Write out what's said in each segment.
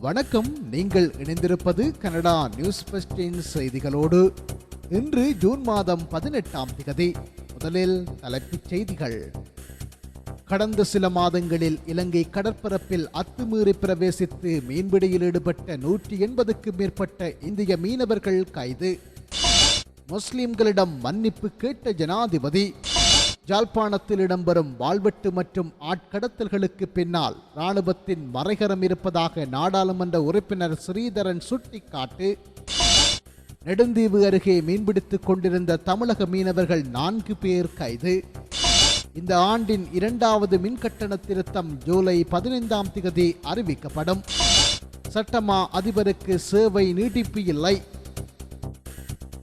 வணக்கம். நீங்கள் இணைந்திருப்பது கனடா நியூஸ் பெஸ்டின் செய்திகளோடு. இன்று ஜூன் மாதம் பதினெட்டாம் திகதி முதலில் தலைப்புச் செய்திகள். கடந்த சில மாதங்களில் இலங்கை கடற்பரப்பில் அத்துமீறி பிரவேசித்து மீன்பிடியில் ஈடுபட்ட நூற்றி எண்பதுக்கும் மேற்பட்ட இந்திய மீனவர்கள் கைது. முஸ்லிம்களிடம் மன்னிப்பு கேட்ட ஜனாதிபதி. ஜாழ்ப்பாணத்தில் இடம்பெறும் வாழ்வெட்டு மற்றும் ஆட்கடத்தல்களுக்கு பின்னால் இராணுவத்தின் மறைகரம் இருப்பதாக நாடாளுமன்ற உறுப்பினர் ஸ்ரீதரன் சுட்டிக்காட்டு. நெடுந்தீவு அருகே மீன்பிடித்துக் கொண்டிருந்த தமிழக மீனவர்கள் நான்கு பேர் கைது. இந்த ஆண்டின் இரண்டாவது மின்கட்டண திருத்தம் ஜூலை பதினைந்தாம் திகதி அறிவிக்கப்படும். சட்டமா அதிபருக்கு சேவை நீட்டிப்பு இல்லை.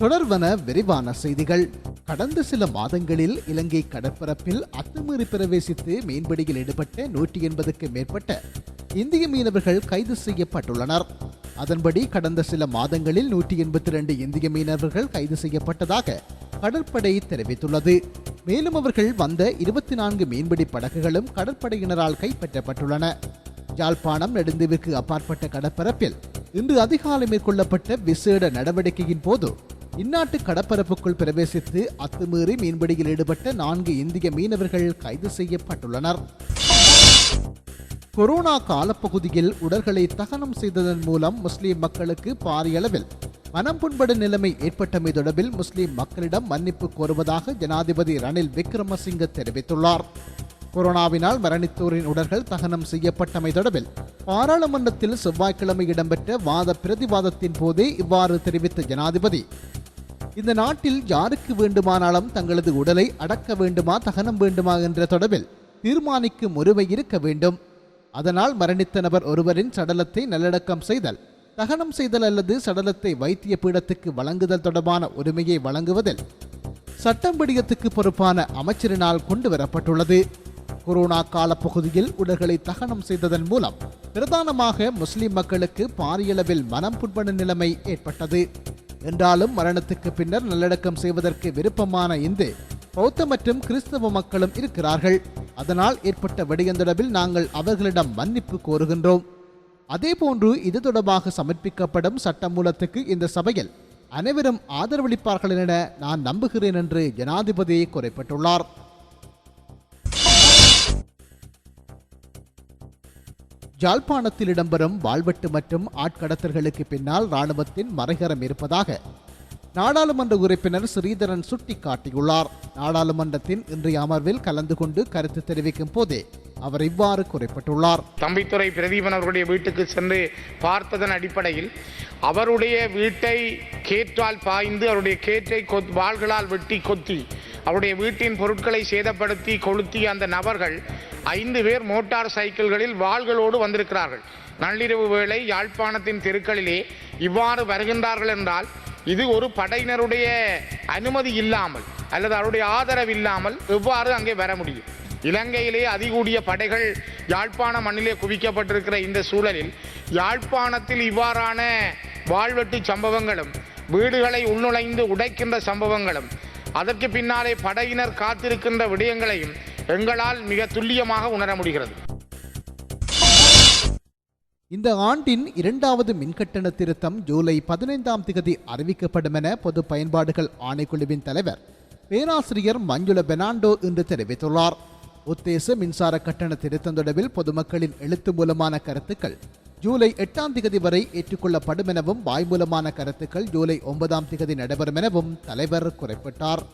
தொடர்வன விரிவான செய்திகள். கடந்த சில மாதங்களில் இலங்கை கடற்பரப்பில் அத்துமீறி பிரவேசித்து மீன்பிடியில் ஈடுபட்ட நூற்றி எண்பதுக்கு மேற்பட்ட இந்திய மீனவர்கள் கைது செய்யப்பட்டுள்ளனர். அதன்படி கடந்த சில மாதங்களில் நூற்றி எண்பத்தி ரெண்டு இந்திய மீனவர்கள் கைது செய்யப்பட்டதாக கடற்படை தெரிவித்துள்ளது. மேலும் அவர்கள் வந்த இருபத்தி நான்கு மீன்பிடி படகுகளும் கடற்படையினரால் கைப்பற்றப்பட்டுள்ளன. யாழ்ப்பாணம் நெடுந்தீவிற்கு அப்பாற்பட்ட கடற்பரப்பில் இன்று அதிகாலை மேற்கொள்ளப்பட்ட விசேட நடவடிக்கையின் போது இந்நாட்டு கடற்பரப்புக்குள் பிரவேசித்து அத்துமீறி மீன்பிடியில் ஈடுபட்ட நான்கு இந்திய மீனவர்கள் கைது செய்யப்பட்டுள்ளனர். கொரோனா காலப்பகுதியில் உடல்களை தகனம் செய்ததன் மூலம் முஸ்லிம் மக்களுக்கு பாரிய அளவில் மனம் புண்படும் நிலைமை ஏற்பட்டமை தொடர்பில் முஸ்லிம் மக்களிடம் மன்னிப்பு கோருவதாக ஜனாதிபதி ரணில் விக்ரமசிங்க தெரிவித்துள்ளார். கொரோனாவினால் மரணித்தோரின் உடல்கள் தகனம் செய்யப்பட்டமை தொடர்பில் பாராளுமன்றத்தில் செவ்வாய்க்கிழமை இடம்பெற்ற வாத பிரதிவாதத்தின் போதே இவ்வாறு தெரிவித்த ஜனாதிபதி இந்த நாட்டில் யாருக்கு வேண்டுமானாலும் தங்களது உடலை அடக்க வேண்டுமா தகனம் வேண்டுமா என்ற தொடர்பில் தீர்மானிக்கும் உரிமை இருக்க வேண்டும். அதனால் மரணித்த நபர் ஒருவரின் சடலத்தை நல்லடக்கம் செய்தல் தகனம் செய்தல் அல்லது சடலத்தை வைத்திய பீடத்துக்கு வழங்குதல் தொடர்பான உரிமையை வழங்குவதில் சட்டம் பிடியத்துக்கு பொறுப்பான அமைச்சரினால் கொண்டு வரப்பட்டுள்ளது. கொரோனா காலப்பகுதியில் உடல்களை தகனம் செய்ததன் மூலம் பிரதானமாக முஸ்லிம் மக்களுக்கு பாரியளவில் மனம் புண்படும் நிலைமை ஏற்பட்டது. என்றாலும் மரணத்துக்கு பின்னர் நல்லடக்கம் செய்வதற்கு விருப்பமான இந்து பௌத்த மற்றும் கிறிஸ்தவ மக்களும் இருக்கிறார்கள். அதனால் ஏற்பட்ட விடயம் நாங்கள் அவர்களிடம் மன்னிப்பு கோருகின்றோம். அதேபோன்று இது தொடர்பாக சமர்ப்பிக்கப்படும் சட்டமூலத்துக்கு இந்த சபையில் அனைவரும் ஆதரவளிப்பார்கள் என நான் நம்புகிறேன் என்று ஜனாதிபதி குறிப்பிட்டுள்ளார். ஜாழ்ப்பாணத்தில் இடம்பெறும் வாழ்வெட்டு மற்றும் ஆட்கடத்தல்களுக்கு பின்னால் இராணுவத்தின் மறைகரம் இருப்பதாக நாடாளுமன்ற உறுப்பினர் ஸ்ரீதரன் சுட்டிக்காட்டியுள்ளார். நாடாளுமன்றத்தின் இன்றைய அமர்வில் கலந்து கொண்டு கருத்து தெரிவிக்கும் போதே அவர் இவ்வாறு குறிப்பிட்டுள்ளார். தம்பித்துறை பிரதீபன் அவருடைய வீட்டுக்கு சென்று பார்த்ததன் அடிப்படையில் அவருடைய வீட்டை கேற்றால் பாய்ந்து அவருடைய கேற்றை கொத் வாள்களால் வெட்டி கொத்தி அவருடைய வீட்டின் பொருட்களை சேதப்படுத்தி கொளுத்திய அந்த நபர்கள் ஐந்து பேர் மோட்டார் சைக்கிள்களில் வாள்களோடு வந்திருக்கிறார்கள். நள்ளிரவு வேளை யாழ்ப்பாணத்தின் தெருக்களிலே இவ்வாறு வருகின்றார்கள் என்றால் இது ஒரு படையினருடைய அனுமதி இல்லாமல் அல்லது அவருடைய ஆதரவு இல்லாமல் எவ்வாறு அங்கே வர முடியும்? இலங்கையிலே அதிகூடிய படைகள் யாழ்ப்பாண மண்ணிலே குவிக்கப்பட்டிருக்கிற இந்த சூழலில் யாழ்ப்பாணத்தில் இவ்வாறான வாழ்வெட்டு சம்பவங்களும் வீடுகளை உள்நுழைந்து உடைக்கின்ற சம்பவங்களும் அதற்கு பின்னாலே படையினர் காத்திருக்கின்ற விடயங்களையும் எங்களால் மிக துல்லியமாக உணர முடிகிறது. இந்த ஆண்டின் இரண்டாவது மின்கட்டண திருத்தம் ஜூலை பதினைந்தாம் திகதி அறிவிக்கப்படும் என பொது பயன்பாடுகள் ஆணைக்குழுவின் தலைவர் பேராசிரியர் மஞ்சுள பெனாண்டோ இன்று தெரிவித்துள்ளார். உத்தேச மின்சார கட்டண திருத்தம் தொடர்பில் பொதுமக்களின் எழுத்து மூலமான கருத்துக்கள் ஜூலை எட்டாம் திகதி வரை ஏற்றுக்கொள்ளப்படும் எனவும் வாய்மூலமான கருத்துக்கள் ஜூலை ஒன்பதாம் திகதி நடைபெறும் எனவும் தலைவர் குறிப்பிட்டார்.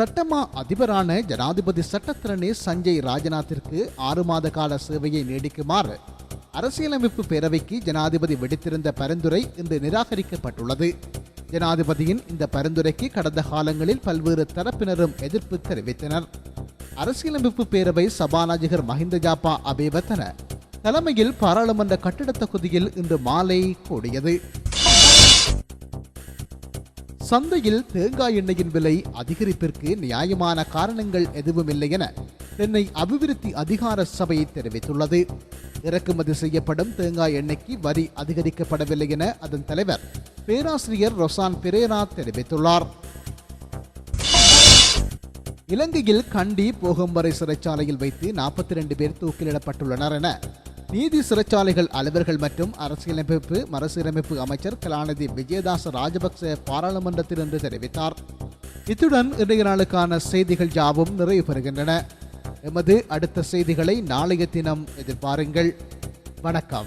சட்டமா அதிபரான ஜனாதிபதி சட்டத்திரணி சஞ்சய் ராஜநாத்திற்கு ஆறு மாத கால சேவையை நீடிக்குமாறு அரசியலமைப்பு பேரவைக்கு ஜனாதிபதி விடுத்திருந்த பரிந்துரை இன்று நிராகரிக்கப்பட்டுள்ளது. ஜனாதிபதியின் இந்த பரிந்துரைக்கு கடந்த காலங்களில் பல்வேறு தரப்பினரும் எதிர்ப்பு தெரிவித்தனர். அரசியலமைப்பு பேரவை சபாநாயகர் மஹிந்த ஜாப்பா அபேவத்தன தலைமையில் பாராளுமன்ற கட்டிடத் தொகுதியில் இன்று மாலை கூடியது. சந்தையில் தேங்காய் எண்ணெயின் விலை அதிகரிப்பிற்கு நியாயமான காரணங்கள் எதுவும் இல்லை என சென்னை அபிவிருத்தி அதிகார சபை தெரிவித்துள்ளது. இறக்குமதி செய்யப்படும் தேங்காய் எண்ணெய்க்கு வரி அதிகரிக்கப்படவில்லை என அதன் தலைவர் பேராசிரியர் ரொசான் பிரேரா தெரிவித்துள்ளார். இலங்கையில் கண்டி போகம்பரை சிறைச்சாலையில் வைத்து நாற்பத்தி ரெண்டு பேர் தூக்கிலிடப்பட்டுள்ளனர் என நீதி சிறைச்சாலைகள் அலுவலர்கள் மற்றும் அரசியலமைப்பு மறுசீரமைப்பு அமைச்சர் கலாநிதி விஜயதாச ராஜபக்ச பாராளுமன்றத்தில் என்று தெரிவித்தார். இத்துடன் இன்றைய நாளுக்கான செய்திகள் யாவும் நிறைவு பெறுகின்றன. எமது அடுத்த செய்திகளை நாளைய தினம் எதிர்பாருங்கள். வணக்கம்.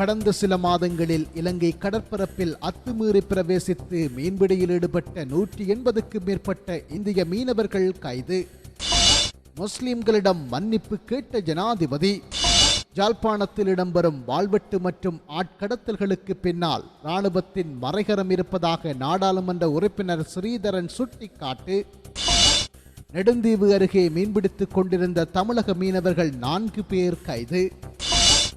கடந்த சில மாதங்களில் இலங்கை கடற்பரப்பில் அத்துமீறி பிரவேசித்து மீன்பிடியில் ஈடுபட்ட நூற்றி எண்பதுக்கு மேற்பட்ட இந்திய மீனவர்கள் கைது. முஸ்லிம்களிடம் மன்னிப்பு கேட்ட ஜனாதிபதி. ஜாழ்ப்பாணத்தில் இடம்பெறும் வாழ்வெட்டு மற்றும் ஆட்கடத்தல்களுக்கு பின்னால் இராணுவத்தின் மறைகரம் இருப்பதாக நாடாளுமன்ற உறுப்பினர் ஸ்ரீதரன் சுட்டிக்காட்டு. நெடுந்தீவு அருகே மீன்பிடித்துக் கொண்டிருந்த தமிழக மீனவர்கள் நான்கு பேர் கைது.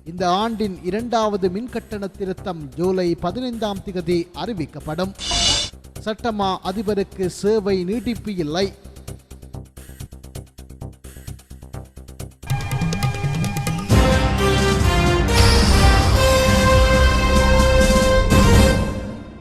இந்த ஆண்டின் இரண்டாவது மின்கட்டண திருத்தம் ஜூலை பதினைந்தாம் திகதி அறிவிக்கப்படும். சட்டமா அதிபருக்கு சேவை நீட்டிப்பு இல்லை.